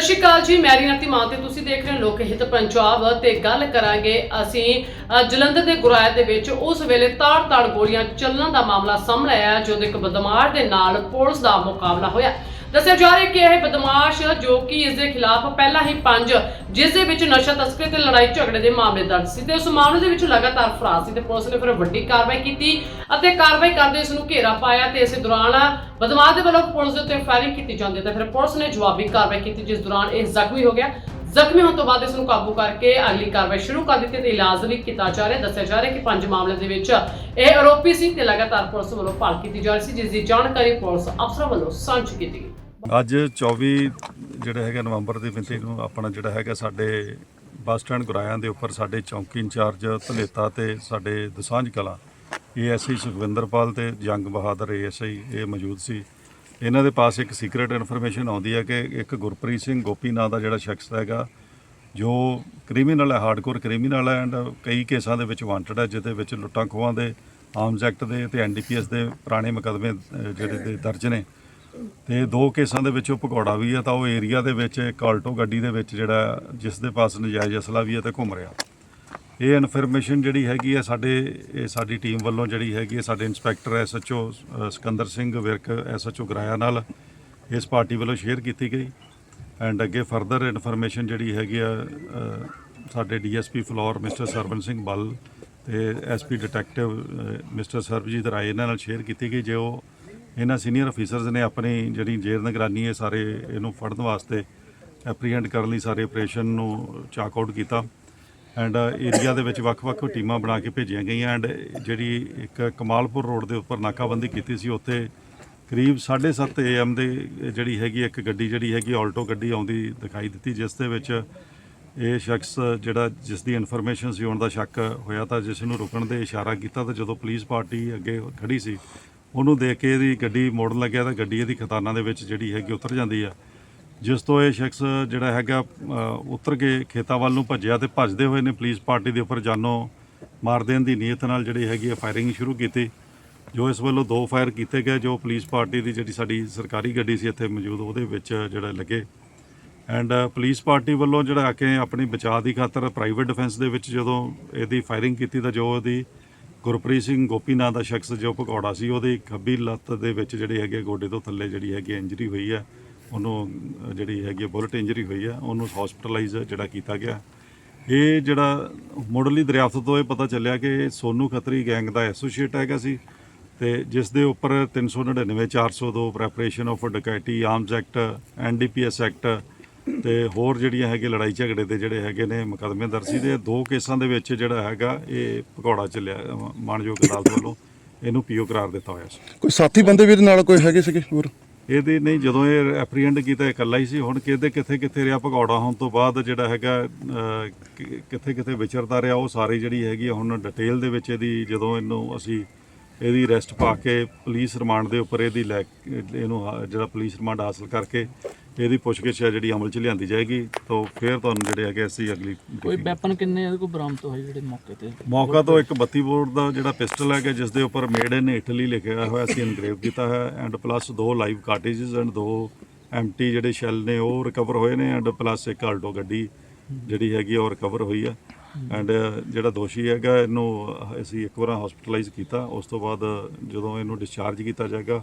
ਸਤਿ ਸ਼੍ਰੀ ਅਕਾਲ ਜੀ ਮੈਰੀ ਨਤੀ ਮਾਂ ਤੇ ਤੁਸੀਂ ਦੇਖ ਰਹੇ ਹੋ ਲੋਕ ਹਿੱਤ ਪੰਜਾਬ ਤੇ ਗੱਲ ਕਰਾਂਗੇ ਅਸੀਂ ਅ, ਜਲੰਧਰ ਦੇ ਗੁਰਾਇਆ ਦੇ ਵਿੱਚ ਉਸ ਵੇਲੇ ਤਾੜ-ਤਾੜ ਗੋਲੀਆਂ ਚੱਲਣ ਦਾ ਮਾਮਲਾ ਸਾਹਮਣੇ ਆਇਆ ਜਦੋਂ ਇੱਕ ਬਦਮਾਸ਼ ਦੇ ਨਾਲ ਪੁਲਿਸ ਦਾ ਮੁਕਾਬਲਾ ਹੋਇਆ। ਦੱਸਿਆ ਜਾ ਰਿਹਾ ਕਿ ਇਹ ਬਦਮਾਸ਼ ਜੋ ਕਿ ਇਸ ਦੇ ਖਿਲਾਫ ਪਹਿਲਾਂ ਹੀ ਪੰਜ, ਜਿਸ ਦੇ ਵਿੱਚ ਨਸ਼ਾ ਤਸਕਰੀ ਤੇ ਲੜਾਈ ਝਗੜੇ ਦੇ ਮਾਮਲੇ ਦਰਜ ਸੀ ਤੇ ਉਸ ਮਾਮਲੇ ਦੇ ਵਿੱਚ ਲਗਾਤਾਰ ਫਰਾਰ ਸੀ ਤੇ ਪੁਲਿਸ ਨੇ ਫਿਰ ਵੱਡੀ ਕਾਰਵਾਈ ਕੀਤੀ ਅਤੇ ਕਾਰਵਾਈ ਕਰਦੇ ਇਸ ਨੂੰ ਘੇਰਾ ਪਾਇਆ ਤੇ ਇਸੇ ਦੌਰਾਨ ਬਦਮਾਸ਼ ਦੇ ਵੱਲੋਂ ਪੁਲਿਸ ਦੇ ਉੱਤੇ ਫਾਇਰਿੰਗ ਕੀਤੀ ਜਾਂਦੀ ਤੇ ਫਿਰ ਪੁਲਿਸ ਨੇ ਜਵਾਬੀ ਕਾਰਵਾਈ ਕੀਤੀ ਜਿਸ ਦੌਰਾਨ ਇਹ ਜ਼ਖਮੀ ਹੋ ਗਿਆ। ਜ਼ਖਮੀ ਹੋਣ ਤੋਂ ਬਾਅਦ ਇਸ ਨੂੰ ਕਾਬੂ ਕਰਕੇ ਅਗਲੀ ਕਾਰਵਾਈ ਸ਼ੁਰੂ ਕਰ ਦਿੱਤੀ ਤੇ ਇਲਾਜ ਵੀ ਕੀਤਾ ਜਾ ਰਿਹਾ। ਦੱਸਿਆ ਜਾ ਰਿਹਾ ਕਿ ਪੰਜ ਮਾਮਲੇ ਦੇ ਵਿੱਚ ਇਹ ਆਰੋਪੀ ਸੀ ਤੇ ਲਗਾਤਾਰ ਪੁਲਿਸ ਵੱਲੋਂ ਭਾਲ ਕੀਤੀ ਜਾ ਰਹੀ ਸੀ, ਜਿਸ ਦੀ ਜਾਣਕਾਰੀ ਪੁਲਿਸ ਅਫਸਰਾਂ ਵੱਲੋਂ ਸਾਂਝੀ ਕੀਤੀ ਗਈ। ਅੱਜ 24 ਜਿਹੜਾ ਹੈਗਾ ਨਵੰਬਰ ਦੀ ਮਿਤੀ ਨੂੰ ਆਪਣਾ ਜਿਹੜਾ ਹੈਗਾ ਸਾਡੇ ਬੱਸ ਸਟੈਂਡ ਗੁਰਾਇਆਂ ਦੇ ਉੱਪਰ ਸਾਡੇ ਚੌਂਕੀ ਇੰਚਾਰਜ ਧਲੇਤਾ ਤੇ ਸਾਡੇ ਦਸਾਂਝ ਕਲਾ, ਏਐਸਆਈ ਸੁਖਵਿੰਦਰਪਾਲ ਤੇ ਜੰਗ ਬਹਾਦਰ ਏਐਸਆਈ ਇਹ ਮੌਜੂਦ ਸੀ। ਇਹਨਾਂ ਦੇ ਪਾਸ ਇੱਕ ਸੀਕ੍ਰੀਟ ਇਨਫੋਰਮੇਸ਼ਨ ਆਉਂਦੀ ਹੈ ਕਿ ਇੱਕ ਗੁਰਪ੍ਰੀਤ ਸਿੰਘ ਗੋਪੀ ਨਾਂ ਦਾ ਜਿਹੜਾ ਸ਼ਖਸ ਹੈਗਾ, ਜੋ ਕ੍ਰਿਮੀਨਲ ਹੈ ਹਾਰਡਕੋਰ ਕ੍ਰਿਮੀਨਲ ਹੈ ਐਂਡ ਕਈ ਕੇਸਾਂ ਦੇ ਵਿੱਚ ਵਾਂਟਡ ਹੈ, ਜਿਹਦੇ ਵਿੱਚ ਲੁੱਟਾਂ ਖੋਹਾਂ ਦੇ ਆਰਮਸ ਐਕਟ ਦੇ ਤੇ ਐਨਡੀਪੀਐਸ ਦੇ ਪੁਰਾਣੇ ਮੁਕੱਦਮੇ ਜਿਹੜੇ ਦੇ ਦਰਜ ਨੇ। ਤੇ ਦੋ ਕੇਸਾਂ ਦੇ ਵਿੱਚ ਉਹ ਭਗੌੜਾ ਵੀ ਹੈ ਤਾਂ ਉਹ ਏਰੀਆ ਦੇ ਵਿੱਚ ਇੱਕ ਆਲਟੋ ਗੱਡੀ ਦੇ ਵਿੱਚ ਜਿਹੜਾ ਜਿਸ ਦੇ ਪਾਸ ਨਜਾਇਜ਼ ਅਸਲਾ ਵੀ ਹੈ ਤੇ ਘੁੰਮ ਰਿਹਾ। ਇਹ ਇਨਫੋਰਮੇਸ਼ਨ ਜਿਹੜੀ ਹੈਗੀ ਹੈ ਸਾਡੇ ਇਹ ਸਾਡੀ ਟੀਮ ਵੱਲੋਂ ਜਿਹੜੀ ਹੈਗੀ ਹੈ ਸਾਡੇ inspector SHO Sikandar Singh Virk SHO Goraya ਨਾਲ ਇਸ ਪਾਰਟੀ ਵੱਲੋਂ ਸ਼ੇਅਰ ਕੀਤੀ ਗਈ। ਐਂਡ ਅੱਗੇ ਫਰਦਰ ਇਨਫੋਰਮੇਸ਼ਨ ਜਿਹੜੀ ਹੈਗੀ ਆ ਅ, ਸਾਡੇ ਡੀਐਸਪੀ ਫਲੋਰ ਮਿਸਟਰ ਸਰਵਨ ਸਿੰਘ ਬੱਲ ਤੇ SP detective mister Sarabjit Rai ਇਹਨਾਂ ਨਾਲ ਸ਼ੇਅਰ ਕੀਤੀ ਗਈ। ਜੇ ਉਹ ਇਹਨਾਂ ਸੀਨੀਅਰ ਅਫੀਸਰਸ ਨੇ ਆਪਣੀ ਜਿਹੜੀ ਜੇਰ ਨਿਗਰਾਨੀ ਹੈ ਸਾਰੇ ਇਹਨੂੰ ਫੜਨ ਵਾਸਤੇ ਐਪਰੀਹੈਂਡ ਕਰਨ ਲਈ ਸਾਰੇ ਆਪਰੇਸ਼ਨ ਨੂੰ ਚਾਕ ਆਊਟ ਕੀਤਾ। ਐਂਡ ਏਰੀਆ ਦੇ ਵਿੱਚ ਵੱਖ-ਵੱਖ ਟੀਮਾਂ ਬਣਾ ਕੇ ਭੇਜੀਆਂ ਗਈਆਂ ਐਂਡ ਜਿਹੜੀ ਇੱਕ ਕਮਾਲਪੁਰ ਰੋਡ ਦੇ ਉੱਪਰ ਨਾਕਾਬੰਦੀ ਕੀਤੀ ਸੀ, ਉੱਥੇ ਕਰੀਬ 7:30 ਏਐਮ ਦੇ ਜਿਹੜੀ ਹੈਗੀ ਇੱਕ ਗੱਡੀ ਜਿਹੜੀ ਹੈਗੀ ਆਲਟੋ ਗੱਡੀ ਆਉਂਦੀ ਦਿਖਾਈ ਦਿੱਤੀ, ਜਿਸ ਦੇ ਵਿੱਚ ਇਹ ਸ਼ਖਸ ਜਿਹੜਾ ਜਿਸ ਦੀ ਇਨਫੋਰਮੇਸ਼ਨ ਸੀ ਹੋਣ ਦਾ ਸ਼ੱਕ ਹੋਇਆ ਤਾਂ ਜਿਸ ਨੂੰ ਰੁਕਣ ਦੇ ਇਸ਼ਾਰਾ ਕੀਤਾ ਤਾਂ ਜਦੋਂ ਪੁਲਿਸ ਪਾਰਟੀ ਅੱਗੇ ਖੜੀ ਸੀ ਉਹਨੂੰ ਦੇਖ ਕੇ ਇਹਦੀ ਗੱਡੀ ਮੋੜਨ ਲੱਗਿਆ ਤਾਂ ਗੱਡੀ ਇਹਦੀ ਖਤਾਨਾਂ ਦੇ ਵਿੱਚ ਜਿਹੜੀ ਹੈਗੀ ਉਤਰ ਜਾਂਦੀ ਆ। ਜਿਸ ਤੋਂ ਇਹ ਸ਼ਖਸ ਜਿਹੜਾ ਹੈਗਾ ਉਤਰ ਕੇ ਖੇਤਾਂ ਵੱਲ ਨੂੰ ਭੱਜਿਆ ਤੇ ਭੱਜਦੇ ਹੋਏ ਨੇ ਪੁਲਿਸ ਪਾਰਟੀ ਦੇ ਉੱਪਰ ਜਾਨੋਂ ਮਾਰ ਦੇਣ ਦੀ ਨੀਅਤ ਨਾਲ ਜਿਹੜੀ ਹੈਗੀ ਫਾਇਰਿੰਗ ਸ਼ੁਰੂ ਕੀਤੀ। ਜੋ ਇਸ ਵੱਲੋਂ ਦੋ ਫਾਇਰ ਕੀਤੇ ਗਏ, ਜੋ ਪੁਲਿਸ ਪਾਰਟੀ ਦੀ ਜਿਹੜੀ ਸਾਡੀ ਸਰਕਾਰੀ ਗੱਡੀ ਸੀ ਇੱਥੇ ਮੌਜੂਦ, ਉਹਦੇ ਵਿੱਚ ਜਿਹੜਾ ਲੱਗੇ। ਐਂਡ ਪੁਲਿਸ ਪਾਰਟੀ ਵੱਲੋਂ ਜਿਹੜਾ ਆ ਕੇ ਆਪਣੀ ਬਚਾਅ ਦੀ ਖਾਤਰ ਪ੍ਰਾਈਵੇਟ ਡਿਫੈਂਸ ਦੇ ਵਿੱਚ ਜਦੋਂ ਇਹਦੀ ਫਾਇਰਿੰਗ ਕੀਤੀ ਤਾਂ ਜੋ ਇਹਦੀ ਗੁਰਪ੍ਰੀਤ ਸਿੰਘ ਗੋਪੀ ਨਾਂ ਦਾ ਸ਼ਖਸ ਜੋ ਭਗੌੜਾ ਸੀ, ਉਹਦੀ ਖੱਬੀ ਲੱਤ ਦੇ ਵਿੱਚ ਜਿਹੜੇ ਹੈਗੇ ਗੋਡੇ ਤੋਂ ਥੱਲੇ ਜਿਹੜੀ ਹੈਗੀ ਇੰਜਰੀ ਹੋਈ ਹੈ ਉਹਨੂੰ ਜਿਹੜੀ ਹੈਗੀ ਬੁਲਟ ਇੰਜਰੀ ਹੋਈ ਹੈ ਉਹਨੂੰ ਹਸਪੀਟਲਾਈਜ਼ ਜਿਹੜਾ ਕੀਤਾ ਗਿਆ। ਇਹ ਜਿਹੜਾ ਮੁੱਢਲੀ ਦਰਿਆਫਤ ਤੋਂ ਇਹ ਪਤਾ ਚੱਲਿਆ ਕਿ ਇਹ ਸੋਨੂ ਖੱਤਰੀ ਗੈਂਗ ਦਾ ਐਸੋਸੀਏਟ ਹੈਗਾ ਸੀ ਤੇ ਜਿਸ ਦੇ ਉੱਪਰ 399 402 preparation of dacoity arms act NDPS act ਤੇ ਹੋਰ ਜਿਹੜੀਆਂ ਹੈਗੇ ਲੜਾਈ ਝਗੜੇ ਦੇ ਜਿਹੜੇ ਹੈਗੇ ਨੇ ਮੁਕੱਦਮੇ ਦਰਜ ਸੀ ਤੇ ਦੋ ਕੇਸਾਂ ਦੇ ਵਿੱਚ ਜਿਹੜਾ ਹੈਗਾ ਇਹ ਭਗੌੜਾ ਚੱਲਿਆ ਅ, ਮਾਣਯੋਗ ਅਦਾਲਤ ਵੱਲੋਂ ਇਹਨੂੰ ਪੀਓ ਕਰਾਰ ਦਿੱਤਾ ਹੋਇਆ ਸੀ। ਕੋਈ ਸਾਥੀ ਬੰਦੇ ਵੀ ਇਹਦੇ ਨਾਲ ਕੋਈ ਹੈਗੇ ਸੀਗੇ ਹੋਰ? ਇਹਦੇ ਨਹੀਂ ਜਦੋਂ ਇਹ ਐਪਰੀਹੈਂਡ ਕੀਤਾ ਇਕੱਲਾ ਹੀ ਸੀ ਹੁਣ ਕਿਹਦੇ ਕਿੱਥੇ ਕਿੱਥੇ ਰਿਹਾ ਭਗੌੜਾ ਹੋਣ ਤੋਂ ਬਾਅਦ ਜਿਹੜਾ ਹੈਗਾ ਕਿੱਥੇ ਕਿੱਥੇ ਵਿਚਰਦਾ ਰਿਹਾ ਉਹ ਸਾਰੀ ਜਿਹੜੀ ਹੈਗੀ ਹੁਣ ਡਿਟੇਲ ਦੇ ਵਿੱਚ ਇਹਦੀ ਜਦੋਂ ਇਹਨੂੰ ਅਸੀਂ ਇਹਦੀ ਅਰੈਸਟ ਪਾ ਕੇ ਪੁਲਿਸ ਰਿਮਾਂਡ ਦੇ ਉੱਪਰ ਇਹਦੀ ਲੈ ਇਹਨੂੰ ਜਿਹੜਾ ਪੁਲਿਸ ਰਿਮਾਂਡ ਹਾਸਲ ਕਰਕੇ ਇਹਦੀ ਪੁੱਛਗਿੱਛ ਹੈ ਜਿਹੜੀ ਅਮਲ 'ਚ ਲਿਆਂਦੀ ਜਾਏਗੀ ਤਾਂ ਫਿਰ ਤੁਹਾਨੂੰ ਜਿਹੜੇ ਹੈਗੇ ਅਸੀਂ ਅਗਲੀ ਕੋਈ ਵੈਪਨ ਕਿੰਨੇ ਇਹਦੇ ਕੋਲ ਬਰਾਮਦ ਹੋਏ ਜਿਹੜੇ ਮੌਕੇ ਤੇ। ਮੌਕਾ ਤੋਂ ਇੱਕ 32 ਬੋਰ ਦਾ ਜਿਹੜਾ ਪਿਸਟਲ ਹੈਗਾ ਜਿਸ ਦੇ ਉੱਪਰ ਮੇਡ ਇਨ ਇਟਲੀ ਲਿਖਿਆ ਹੋਇਆ ਸੀ ਇਨਗ੍ਰੇਵ ਕੀਤਾ ਹੈ ਐਂਡ ਪਲੱਸ ਦੋ ਲਾਈਵ ਕਾਰਟੇਜਸ ਐਂਡ ਦੋ ਐਮਟੀ ਜਿਹੜੇ ਸ਼ੈਲ ਨੇ ਉਹ ਰਿਕਵਰ ਹੋਏ ਨੇ ਐਂਡ ਪਲੱਸ ਇੱਕ ਆਲਟੋ ਗੱਡੀ ਜਿਹੜੀ ਹੈਗੀ ਉਹ ਰਿਕਵਰ ਹੋਈ ਆ। ਐਂਡ ਜਿਹੜਾ ਦੋਸ਼ੀ ਹੈਗਾ ਇਹਨੂੰ ਅਸੀਂ ਇੱਕ ਵਾਰ ਹਸਪੀਟਲਾਈਜ਼ ਕੀਤਾ। ਉਸ ਤੋਂ ਬਾਅਦ ਜਦੋਂ ਇਹਨੂੰ ਡਿਸਚਾਰਜ ਕੀਤਾ ਜਾਏਗਾ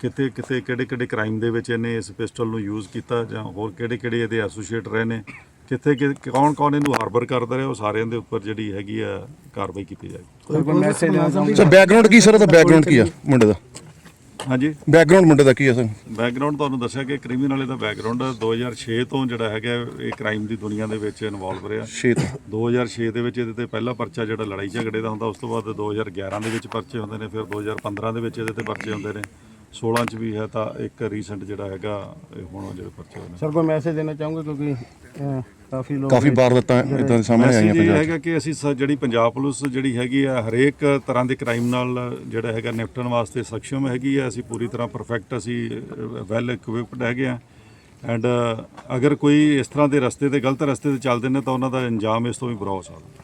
ਕਿਤੇ ਕਿਤੇ ਕਿਹੜੇ ਕਿਹੜੇ ਕ੍ਰਾਈਮ ਦੇ ਵਿੱਚ ਇਹਨੇ ਇਸ ਪਿਸਟਲ ਨੂੰ ਯੂਜ਼ ਕੀਤਾ ਜਾਂ ਹੋਰ ਕਿਹੜੇ ਕਿਹੜੇ ਇਹਦੇ ਐਸੋਸੀਏਟ ਰਹੇ ਨੇ? ਕਿੱਥੇ ਕੌਣ ਕੌਣ ਇਹਨੂੰ ਹਾਰਬਰ ਕਰਦਾ ਰਿਹਾ? ਉਹ ਸਾਰਿਆਂ ਦੇ ਉੱਪਰ ਜਿਹੜੀ ਹੈਗੀ ਆ ਕਾਰਵਾਈ ਕੀਤੀ ਜਾਏਗੀ। ਸਰ ਬੈਕਗ੍ਰਾਉਂਡ ਕੀ ਸਰ? ਉਹਦਾ ਬੈਕਗ੍ਰਾਉਂਡ ਕੀ ਆ ਮੁੰਡੇ ਦਾ? ਹਾਂਜੀ। ਬੈਕਗ੍ਰਾਉਂਡ ਮੁੰਡੇ ਦਾ ਕੀ ਆ ਸਰ ਬੈਕਗ੍ਰਾਉਂਡ ਤੁਹਾਨੂੰ ਦੱਸਿਆ ਕਿ ਕ੍ਰਿਮੀਨਲ ਦਾ ਬੈਕਗ੍ਰਾਉਂਡ 2006 ਤੋਂ ਜਿਹੜਾ ਹੈਗਾ ਇਹ ਕ੍ਰਾਈਮ ਦੀ ਦੁਨੀਆ ਦੇ ਵਿੱਚ ਇਨਵੋਲਵ ਰਿਹਾ। ਸ਼ੇਤ 2006 ਦੇ ਵਿੱਚ ਇਹਦੇ ਤੇ ਪਹਿਲਾ ਪਰਚਾ ਜਿਹੜਾ ਲੜਾਈ ਝਗੜੇ ਦਾ ਹੁੰਦਾ ਉਸ ਤੋਂ ਬਾਅਦ 2011 ਦੇ ਵਿੱਚ ਪਰਚੇ ਹੁੰਦੇ ਨੇ ਫਿਰ 2015 ਦੇ ਵਿੱਚ ਇਹਦੇ ਤੇ ਪਰਚੇ ਹੁੰਦੇ ਨੇ। 16 ਚ ਵੀ ਹੈ ਤਾਂ ਇੱਕ ਰੀਸੈਂਟ ਜਿਹੜਾ ਹੈਗਾ ਇਹ ਹੁਣ ਜਿਹੜੇ ਪਰਚੇ ਹੋਏ ਨੇ। ਸਰ ਕੋਈ ਮੈਸੇਜ ਦੇਣਾ ਚਾਹੋਗੇ? ਕਿਉਂਕਿ ਅਹ, ਕਾਫੀ ਲੋਕ ਕਾਫੀ ਵਾਰਦਾਤਾਂ ਇਦਾਂ ਦੇ ਸਾਹਮਣੇ ਆਈਆਂ ਮੈਸੇਜ ਇਹ ਪੰਜਾਬ 'ਚ। ਹੈਗਾ ਕਿ ਅਸੀਂ ਸ- ਜਿਹੜੀ ਪੰਜਾਬ ਪੁਲਿਸ ਜਿਹੜੀ ਹੈਗੀ ਆ ਹਰੇਕ ਤਰ੍ਹਾਂ ਦੇ ਕ੍ਰਾਈਮ ਨਾਲ ਜਿਹੜਾ ਹੈਗਾ ਨਿਪਟਣ ਵਾਸਤੇ ਸક્ષਮ ਹੈਗੀ ਆ। ਅਸੀਂ ਪੂਰੀ ਤਰ੍ਹਾਂ ਪਰਫੈਕਟ ਅਸੀਂ ਵੈਲ ਇਕਵਿਪਡ ਹੈਗੇ ਆ। ਐਂਡ ਅਗਰ ਕੋਈ ਇਸ ਤਰ੍ਹਾਂ ਦੇ ਰਸਤੇ ਤੇ ਗਲਤ ਰਸਤੇ ਤੇ ਚੱਲਦੇ ਨੇ ਤਾਂ ਉਹਨਾਂ ਦਾ ਅੰਜਾਮ ਇਸ ਤੋਂ ਵੀ ਬੁਰਾ ਹੋ ਸਕਦਾ।